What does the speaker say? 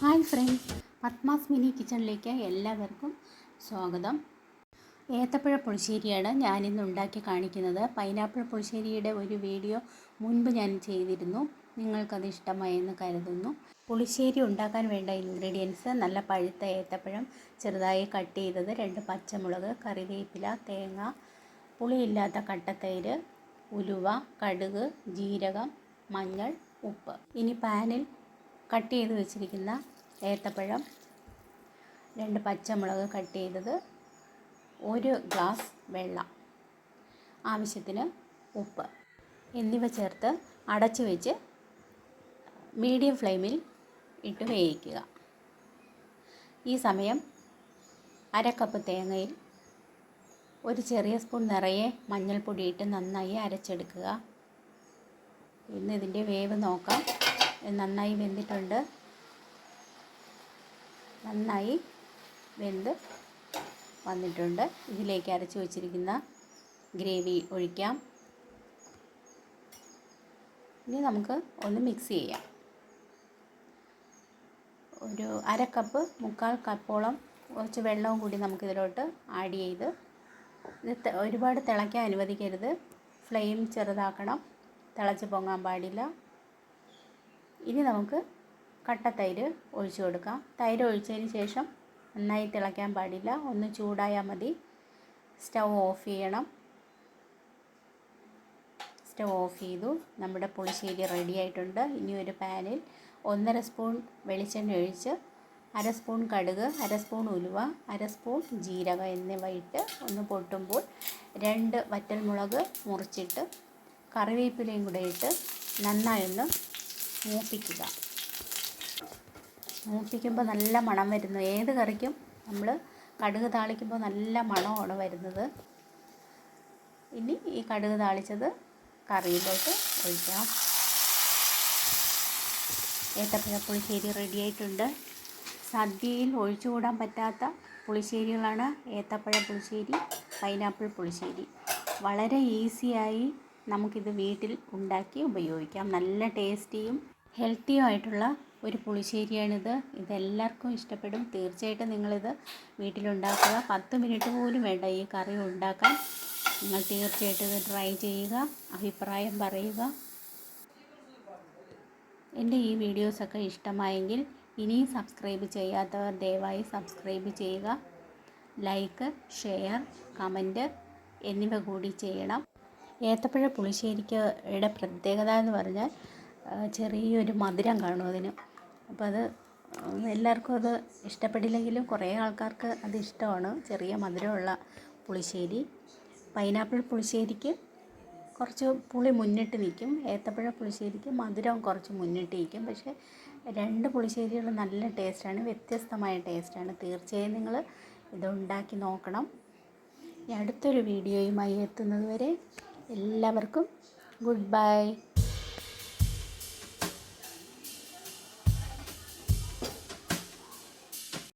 Hi friends Padmas mini കിച്ചണിലേക്ക് എല്ലാവർക്കും സ്വാഗതം. ഏത്തപ്പഴ പുളിശ്ശേരിയാണ് ഞാനിന്ന് ഉണ്ടാക്കി കാണിക്കുന്നത്. പൈനാപ്പിൾ പുളിശ്ശേരിയുടെ ഒരു വീഡിയോ മുൻപ് ഞാൻ ചെയ്തിരുന്നു. നിങ്ങൾക്കത് ഇഷ്ടമായെന്ന് കരുതുന്നു. പുളിശ്ശേരി ഉണ്ടാക്കാൻ വേണ്ട ഇൻഗ്രീഡിയൻസ് നല്ല പഴുത്ത ഏത്തപ്പഴം ചെറുതായി കട്ട് ചെയ്തത് രണ്ട് പച്ചമുളക് കറിവേപ്പില തേങ്ങ പുളിയില്ലാത്ത കട്ടത്തൈര് ഉലുവ കടുക് ജീരകം മഞ്ഞൾ ഉപ്പ്. ഇനി പാനിൽ കട്ട് ചെയ്ത് വെച്ചിരിക്കുന്ന ഏത്തപ്പഴം രണ്ട് പച്ചമുളക് കട്ട് ചെയ്തത് ഒരു ഗ്ലാസ് വെള്ളം ആവശ്യത്തിന് ഉപ്പ് എന്നിവ ചേർത്ത് അടച്ചു വെച്ച് മീഡിയം ഫ്ലെയിമിൽ ഇട്ട് വേവിക്കുക. ഈ സമയം അരക്കപ്പ് കപ്പ് തേങ്ങയിൽ ഒരു ചെറിയ സ്പൂൺ നിറയെ മഞ്ഞൾപ്പൊടിയിട്ട് നന്നായി അരച്ചെടുക്കുക. ഇന്ന് ഇതിന്റെ വേവ് നോക്കാം. നന്നായി വെന്തിട്ടുണ്ട്. നന്നായി വെന്ത് വന്നിട്ടുണ്ട്. ഇതിലേക്ക് അരച്ച് വച്ചിരിക്കുന്ന ഗ്രേവി ഒഴിക്കാം. ഇനി നമുക്ക് ഒന്ന് മിക്സ് ചെയ്യാം. ഒരു അര കപ്പ് മുക്കാൽ കപ്പോളം കുറച്ച് വെള്ളവും കൂടി നമുക്കിതിലോട്ട് ആഡ് ചെയ്ത് ഇത് ഒരുപാട് തിളയ്ക്കാൻ അനുവദിക്കരുത്. ഫ്ലെയിം ചെറുതാക്കണം. തിളച്ച് പൊങ്ങാൻ പാടില്ല. ഇനി നമുക്ക് കട്ട തൈര് ഒഴിച്ചു കൊടുക്കാം. തൈര് ഒഴിച്ചതിന് ശേഷം നന്നായി തിളയ്ക്കാൻ പാടില്ല. ഒന്ന് ചൂടായാൽ മതി. സ്റ്റൗ ഓഫ് ചെയ്യണം. സ്റ്റവ് ഓഫ് ചെയ്തു. നമ്മുടെ പുളിശ്ശേരി റെഡി ആയിട്ടുണ്ട്. ഇനി ഒരു പാനിൽ ഒന്നര സ്പൂൺ വെളിച്ചെണ്ണ ഒഴിച്ച് അര സ്പൂൺ കടുക് അര സ്പൂൺ ഉലുവ അര സ്പൂൺ ജീരകം എന്നിവ ഇട്ട് ഒന്ന് പൊട്ടുമ്പോൾ രണ്ട് വറ്റൽമുളക് മുറിച്ചിട്ട് കറിവേപ്പിലയും കൂടെ ഇട്ട് നന്നായി ഒന്ന് മൂപ്പിക്കുക. മൂപ്പിക്കുമ്പോൾ നല്ല മണം വരുന്നു. ഏത് കറിക്കും നമ്മൾ കടുക് താളിക്കുമ്പോൾ നല്ല മണമാണ് വരുന്നത്. ഇനി ഈ കടുക് താളിച്ചത് കറിയിലോട്ട് ഒഴിക്കാം. ഏത്തപ്പഴ പുളിശ്ശേരി റെഡി ആയിട്ടുണ്ട്. സദ്യയിൽ ഒഴിച്ചുകൂടാൻ പറ്റാത്ത പുളിശ്ശേരികളാണ് ഏത്തപ്പഴ പുളിശ്ശേരി പൈനാപ്പിൾ പുളിശ്ശേരി. വളരെ ഈസിയായി നമുക്കിത് വീട്ടിൽ ഉണ്ടാക്കി ഉപയോഗിക്കാം. നല്ല ടേസ്റ്റിയും ഹെൽത്തിയും ആയിട്ടുള്ള ഒരു പുളിശ്ശേരിയാണിത്. ഇതെല്ലാവർക്കും ഇഷ്ടപ്പെടും. തീർച്ചയായിട്ടും നിങ്ങളിത് വീട്ടിലുണ്ടാക്കുക. പത്ത് മിനിറ്റ് പോലും വേണ്ട ഈ കറി ഉണ്ടാക്കാൻ. നിങ്ങൾ തീർച്ചയായിട്ടും ഇത് ട്രൈ ചെയ്യുക. അഭിപ്രായം പറയുക. എന്റെ ഈ വീഡിയോസൊക്കെ ഇഷ്ടമായെങ്കിൽ ഇനിയും സബ്സ്ക്രൈബ് ചെയ്യാത്തവർ ദയവായി സബ്സ്ക്രൈബ് ചെയ്യുക. ലൈക്ക് ഷെയർ കമന്റ് എന്നിവ കൂടി ചെയ്യണം. ഏത്തപ്പഴ പുളിശ്ശേരിക്കയുടെ പ്രത്യേകത എന്ന് പറഞ്ഞാൽ ചെറിയൊരു മധുരം കാണും അതിന്. അപ്പോൾ അത് എല്ലാവർക്കും അത് ഇഷ്ടപ്പെടില്ലെങ്കിലും കുറേ ആൾക്കാർക്ക് അത് ഇഷ്ടമാണ്. ചെറിയ മധുരമുള്ള പുളിശ്ശേരി. പൈനാപ്പിൾ പുളിശ്ശേരിക്ക് കുറച്ച് പുളി മുന്നിട്ട് നിൽക്കും. ഏത്തപ്പഴ പുളിശ്ശേരിക്ക് മധുരം കുറച്ച് മുന്നിട്ട് നിൽക്കും. പക്ഷേ രണ്ട് പുളിശ്ശേരികളും നല്ല ടേസ്റ്റാണ് വ്യത്യസ്തമായ ടേസ്റ്റാണ്. തീർച്ചയായും നിങ്ങൾ ഇതുണ്ടാക്കി നോക്കണം. അടുത്തൊരു വീഡിയോയുമായി എത്തുന്നത് വരെ എല്ലാവർക്കും ഗുഡ് ബൈ.